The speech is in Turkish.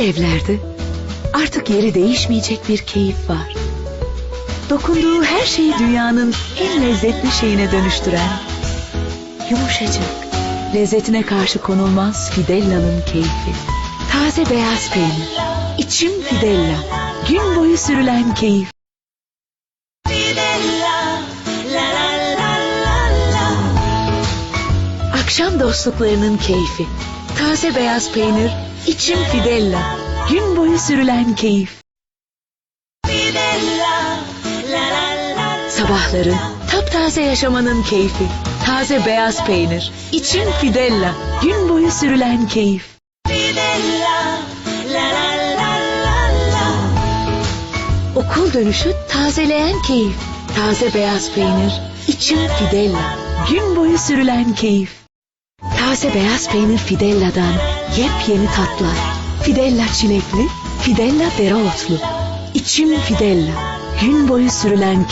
Evlerde artık yeri değişmeyecek bir keyif var. Dokunduğu her şeyi dünyanın en lezzetli şeyine dönüştüren, yumuşacık, lezzetine karşı konulmaz Fidella'nın keyfi. Taze beyaz peynir, içim Fidella, gün boyu sürülen keyif. Akşam dostluklarının keyfi. Taze beyaz peynir, içim Fidella. Gün boyu sürülen keyif. Sabahları taptaze yaşamanın keyfi. Taze beyaz peynir, içim Fidella. Gün boyu sürülen keyif. Okul dönüşü tazeleyen keyif. Taze beyaz peynir, içim Fidella. Gün boyu sürülen keyif. Taze beyaz peynir Fidella'dan yepyeni tatlar. Fidella çilekli, Fidella dereotlu. İçim Fidella. Gün boyu sürülen